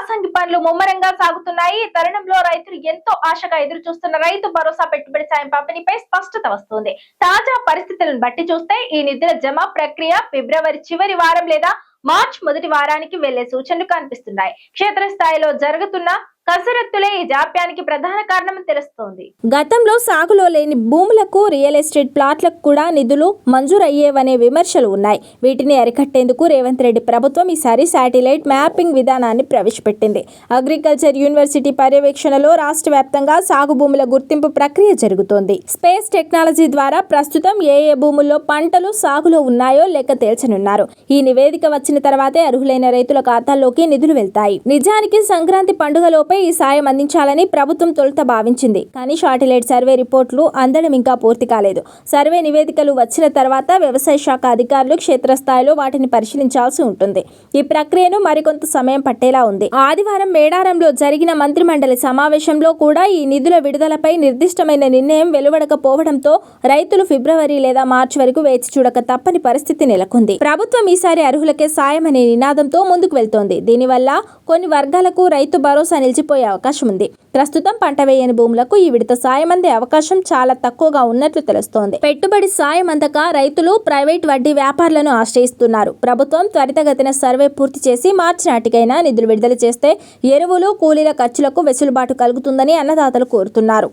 యాసంగి పనులు ముమ్మరంగా సాగుతున్నాయి. ఈ తరుణంలో రైతులు ఎంతో ఆశగా ఎదురు చూస్తున్న రైతు భరోసా పెట్టుబడి సాయం పంపిణీపై స్పష్టత వస్తుంది. తాజా పరిస్థితులను బట్టి చూస్తే ఈ నిధుల జమ ప్రక్రియ ఫిబ్రవరి చివరి వారం లేదా మార్చ్ మొదటి వారానికి వెళ్ళే సూచనలు కనిపిస్తున్నాయి. క్షేత్రస్థాయిలో జరుగుతున్న కసరత్తులే ఈ జాప్యానికి ప్రధాన కారణం తెలుస్తోంది. గతంలో సాగులో లేని భూములకు రియల్ ఎస్టేట్ ప్లాట్లకు కూడా నిధులు మంజూరయ్యేవనే విమర్శలు ఉన్నాయి. వీటిని అరికట్టేందుకు రేవంత్ రెడ్డి ప్రభుత్వం ఈసారి శాటిలైట్ మ్యాపింగ్ విధానాన్ని ప్రవేశపెట్టింది. అగ్రికల్చర్ యూనివర్సిటీ పర్యవేక్షణలో రాష్ట్ర వ్యాప్తంగా సాగు భూముల గుర్తింపు ప్రక్రియ జరుగుతోంది. స్పేస్ టెక్నాలజీ ద్వారా ప్రస్తుతం ఏ ఏ భూముల్లో పంటలు సాగులో ఉన్నాయో లెక్క తేల్చనున్నారు. ఈ నివేదిక వచ్చిన తర్వాతే అర్హులైన రైతుల ఖాతాల్లోకి నిధులు వెళ్తాయి. నిజానికి సంక్రాంతి పండుగలోపై ఈ సాయం అందించాలని ప్రభుత్వం తొలుత భావించింది. కానీ షాటిలైట్ సర్వే రిపోర్టులు అందడం ఇంకా పూర్తి కాలేదు. సర్వే నివేదికలు వచ్చిన తర్వాత వ్యవసాయ శాఖ అధికారులు క్షేత్రస్థాయిలో వాటిని పరిశీలించాల్సి ఉంటుంది. ఈ ప్రక్రియను మరికొంత సమయం పట్టేలా ఉంది. ఆదివారం మేడారంలో జరిగిన మంత్రిమండలి సమావేశంలో కూడా ఈ నిధుల విడుదలపై నిర్దిష్టమైన నిర్ణయం వెలువడకపోవడంతో రైతులు ఫిబ్రవరి లేదా మార్చి వరకు వేచి చూడక తప్పని పరిస్థితి నెలకొంది. ప్రభుత్వం ఈసారి అర్హులకే సాయం అనే నినాదంతో ముందుకు వెళ్తోంది. దీనివల్ల కొన్ని వర్గాలకు రైతు భరోసా నిలిచిపోయే అవకాశం ఉంది. ప్రస్తుతం పంట వేయని భూములకు ఈ విడత సాయం అందే అవకాశం చాలా తక్కువగా ఉన్నట్లు తెలుస్తోంది. పెట్టుబడి సాయం అందక రైతులు ప్రైవేట్ వడ్డీ వ్యాపారులను ఆశ్రయిస్తున్నారు. ప్రభుత్వం త్వరితగతిన సర్వే పూర్తి చేసి మార్చి నాటికైనా నిధులు విడుదల చేస్తే ఎరువులు కూలీల ఖర్చులకు వెసులుబాటు కలుగుతుందని అన్నదాతలు కోరుతున్నారు.